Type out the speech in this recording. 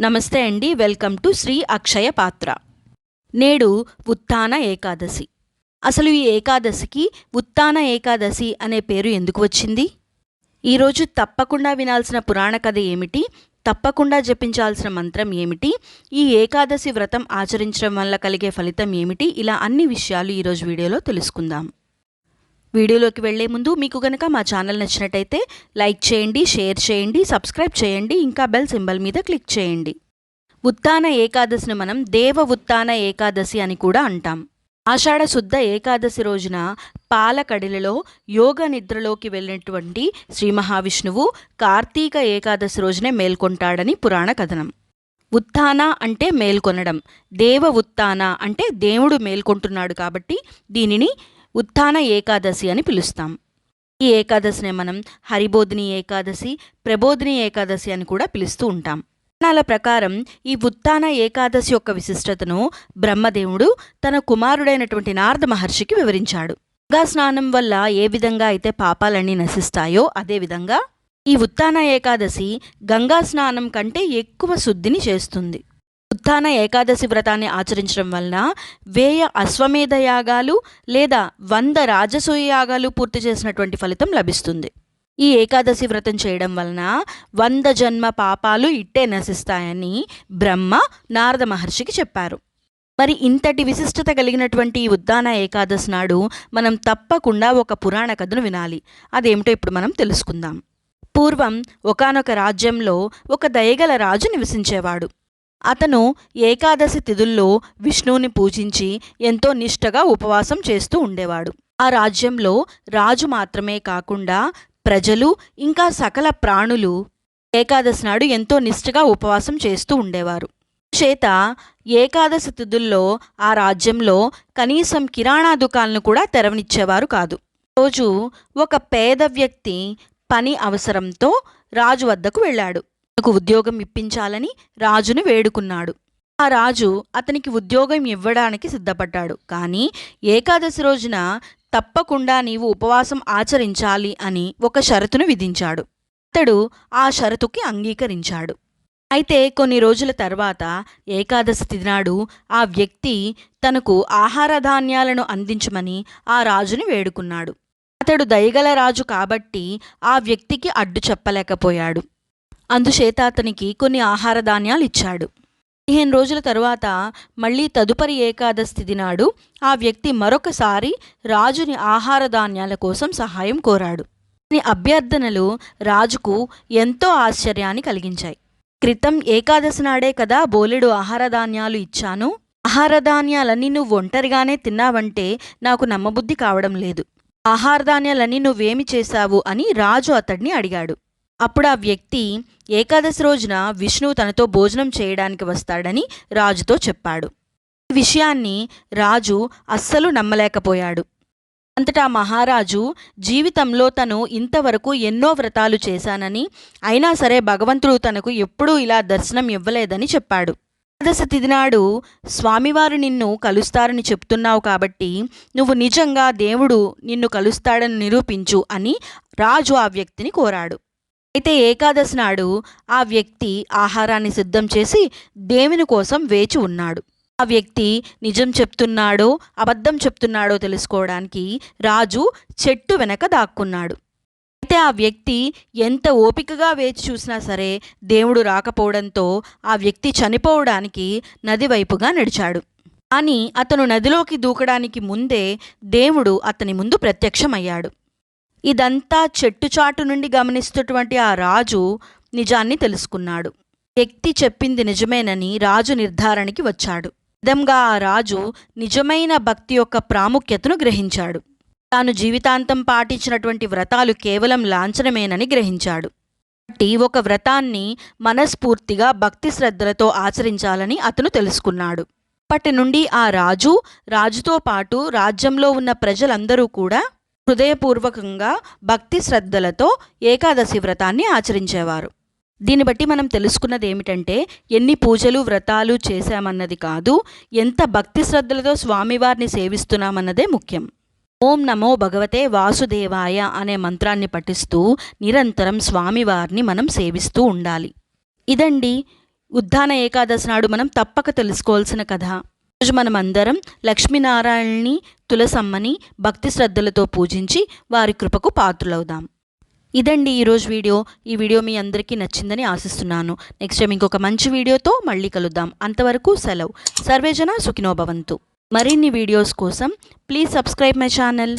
నమస్తే అండి welcome to Shri అక్షయ పాత్ర. నేడు ఉత్థాన ఏకాదశి. అసలు ఈ ఏకాదశికి ఉత్థాన ఏకాదశి అనే పేరు ఎందుకు వచ్చింది? ఈరోజు తప్పకుండా వినాల్సిన పురాణ కథ ఏమిటి? తప్పకుండా జపించాల్సిన మంత్రం ఏమిటి? ఈ ఏకాదశి వ్రతం ఆచరించడం వల్ల కలిగే ఫలితం ఏమిటి? ఇలా అన్ని విషయాలు ఈరోజు వీడియోలో తెలుసుకుందాం. వీడియోలోకి వెళ్ళే ముందు మీకు కనుక మా ఛానల్ నచ్చినట్టయితే లైక్ చేయండి షేర్ చేయండి సబ్స్క్రైబ్ చేయండి ఇంకా బెల్ సింబల్ మీద క్లిక్ చేయండి. ఉత్తాన ఏకాదశిని మనం దేవ ఉత్తాన ఏకాదశి అని కూడా అంటాం. ఆషాఢ శుద్ధ ఏకాదశి రోజున పాలకడిలలో యోగ నిద్రలోకి వెళ్ళినటువంటి శ్రీ మహావిష్ణువు కార్తీక ఏకాదశి రోజునే మేల్కొంటాడని పురాణ కథనం. ఉత్థాన అంటే మేల్కొనడం దేవ ఉత్థాన అంటే దేవుడు మేల్కొంటున్నాడు కాబట్టి దీనిని ఉత్థాన ఏకాదశి అని పిలుస్తాం. ఈ ఏకాదశిని మనం హరిబోధిని ఏకాదశి ప్రబోధిని ఏకాదశి అని కూడా పిలుస్తూ ఉంటాం. పురాణాల ప్రకారం ఈ ఉత్థాన ఏకాదశి యొక్క విశిష్టతను బ్రహ్మదేవుడు తన కుమారుడైనటువంటి నారద మహర్షికి వివరించాడు. గంగా స్నానం వల్ల ఏ విధంగా అయితే పాపాలన్నీ నశిస్తాయో అదేవిధంగా ఈ ఉత్థాన ఏకాదశి గంగా స్నానం కంటే ఎక్కువ శుద్ధిని చేస్తుంది. ఉత్థాన ఏకాదశి వ్రతాన్ని ఆచరించడం వలన వేయ అశ్వమేధ యాగాలు లేదా వంద రాజసూయ యాగాలు పూర్తి చేసినటువంటి ఫలితం లభిస్తుంది. ఈ ఏకాదశి వ్రతం చేయడం వలన వంద జన్మ పాపాలు ఇట్టే నశిస్తాయని బ్రహ్మ నారద మహర్షికి చెప్పారు. మరి ఇంతటి విశిష్టత కలిగినటువంటి ఈ ఉద్దాన ఏకాదశి నాడు మనం తప్పకుండా ఒక పురాణ కథను వినాలి. అదేమిటో ఇప్పుడు మనం తెలుసుకుందాం. పూర్వం ఒకానొక రాజ్యంలో ఒక దయగల రాజు నివసించేవాడు. అతను ఏకాదశి తిథుల్లో విష్ణువుని పూజించి ఎంతో నిష్టగా ఉపవాసం చేస్తూ ఉండేవాడు. ఆ రాజ్యంలో రాజు మాత్రమే కాకుండా ప్రజలు ఇంకా సకల ప్రాణులు ఏకాదశి నాడు ఎంతో నిష్ఠగా ఉపవాసం చేస్తూ ఉండేవారు. చేత ఏకాదశి తిథుల్లో ఆ రాజ్యంలో కనీసం కిరాణా దుకాణాలను కూడా తెరవనిచ్చేవారు కాదు. రోజు ఒక పేద వ్యక్తి పని అవసరంతో రాజు వద్దకు వెళ్ళాడు. తనకు ఉద్యోగం ఇప్పించాలని రాజును వేడుకున్నాడు. ఆ రాజు అతనికి ఉద్యోగం ఇవ్వడానికి సిద్ధపడ్డాడు. కానీ ఏకాదశి రోజున తప్పకుండా నీవు ఉపవాసం ఆచరించాలి అని ఒక షరతును విధించాడు. అతడు ఆ షరతుకి అంగీకరించాడు. అయితే కొన్ని రోజుల తర్వాత ఏకాదశి తినాడు ఆ వ్యక్తి తనకు ఆహార ధాన్యాలను అందించమని ఆ రాజుని వేడుకున్నాడు. అతడు దయగల రాజు కాబట్టి ఆ వ్యక్తికి అడ్డు చెప్పలేకపోయాడు. అందుచేత అతనికి కొన్ని ఆహార ధాన్యాలు ఇచ్చాడు పదిహేను రోజుల తరువాత మళ్ళీ తదుపరి ఏకాదశి దినాడు నాడు ఆ వ్యక్తి మరొకసారి రాజుని ఆహార ధాన్యాల కోసం సహాయం కోరాడు. అతని అభ్యర్థనలు రాజుకు ఎంతో ఆశ్చర్యాన్ని కలిగించాయి. క్రితం ఏకాదశి నాడే కదా బోలెడు ఆహార ధాన్యాలు ఇచ్చాను. ఆహార ధాన్యాలన్నీ నువ్వు ఒంటరిగానే తిన్నావంటే నాకు నమ్మబుద్ధి కావడం లేదు. ఆహార ధాన్యాలన్నీ నువ్వేమి చేశావు అని రాజు అతడిని అడిగాడు. అప్పుడు ఆ వ్యక్తి ఏకాదశి రోజున విష్ణువు తనతో భోజనం చేయడానికి వస్తాడని రాజుతో చెప్పాడు. ఈ విషయాన్ని రాజు అస్సలు నమ్మలేకపోయాడు. అంతటా మహారాజు జీవితంలో తను ఇంతవరకు ఎన్నో వ్రతాలు చేశానని అయినా సరే భగవంతుడు తనకు ఎప్పుడూ ఇలా దర్శనం ఇవ్వలేదని చెప్పాడు. ఏకాదశి తిదినాడు స్వామివారు నిన్ను కలుస్తారని చెప్తున్నావు కాబట్టి నువ్వు నిజంగా దేవుడు నిన్ను కలుస్తాడని నిరూపించు అని రాజు ఆ వ్యక్తిని కోరాడు. అయితే ఏకాదశి నాడు ఆ వ్యక్తి ఆహారాన్ని సిద్ధం చేసి దేవుని కోసం వేచి ఉన్నాడు. ఆ వ్యక్తి నిజం చెప్తున్నాడో అబద్ధం చెప్తున్నాడో తెలుసుకోవడానికి రాజు చెట్టు వెనక దాక్కున్నాడు. అయితే ఆ వ్యక్తి ఎంత ఓపికగా వేచి చూసినా సరే దేవుడు రాకపోవడంతో ఆ వ్యక్తి చనిపోవడానికి నది వైపుగా నడిచాడు. కానీ అతను నదిలోకి దూకడానికి ముందే దేవుడు అతని ముందు ప్రత్యక్షమయ్యాడు. ఇదంతా చెట్టుచాటు నుండి గమనిస్తున్నటువంటి ఆ రాజు నిజాన్ని తెలుసుకున్నాడు. వ్యక్తి చెప్పింది నిజమేనని రాజు నిర్ధారణకి వచ్చాడు. విధంగా ఆ రాజు నిజమైన భక్తి యొక్క ప్రాముఖ్యతను గ్రహించాడు. తాను జీవితాంతం పాటించినటువంటి వ్రతాలు కేవలం లాంఛనమేనని గ్రహించాడు. కాబట్టి ఒక వ్రతాన్ని మనస్ఫూర్తిగా భక్తి శ్రద్ధలతో ఆచరించాలని అతను తెలుసుకున్నాడు. అప్పటి నుండి ఆ రాజు రాజుతో పాటు రాజ్యంలో ఉన్న ప్రజలందరూ కూడా హృదయపూర్వకంగా భక్తి శ్రద్ధలతో ఏకాదశి వ్రతాన్ని ఆచరించేవారు. దీన్ని బట్టి మనం తెలుసుకున్నది ఏమిటంటే ఎన్ని పూజలు వ్రతాలు చేశామన్నది కాదు ఎంత భక్తి శ్రద్ధలతో స్వామివారిని సేవిస్తున్నామన్నదే ముఖ్యం. ఓం నమో భగవతే వాసుదేవాయ అనే మంత్రాన్ని పఠిస్తూ నిరంతరం స్వామివారిని మనం సేవిస్తూ ఉండాలి. ఇదండి ఉద్దాన ఏకాదశి నాడు మనం తప్పక తెలుసుకోవాల్సిన కథ. రోజు మనం అందరం లక్ష్మీనారాయణని తులసమ్మని భక్తి శ్రద్ధలతో పూజించి వారి కృపకు పాత్రులవుదాం. ఇదండి ఈరోజు వీడియో. ఈ వీడియో మీ అందరికీ నచ్చిందని ఆశిస్తున్నాను. నెక్స్ట్ టైం ఇంకొక మంచి వీడియోతో మళ్ళీ కలుద్దాం. అంతవరకు సెలవు. సర్వేజన సుఖినోభవంతు మరిన్ని వీడియోస్ కోసం ప్లీజ్ సబ్స్క్రైబ్ మై ఛానల్.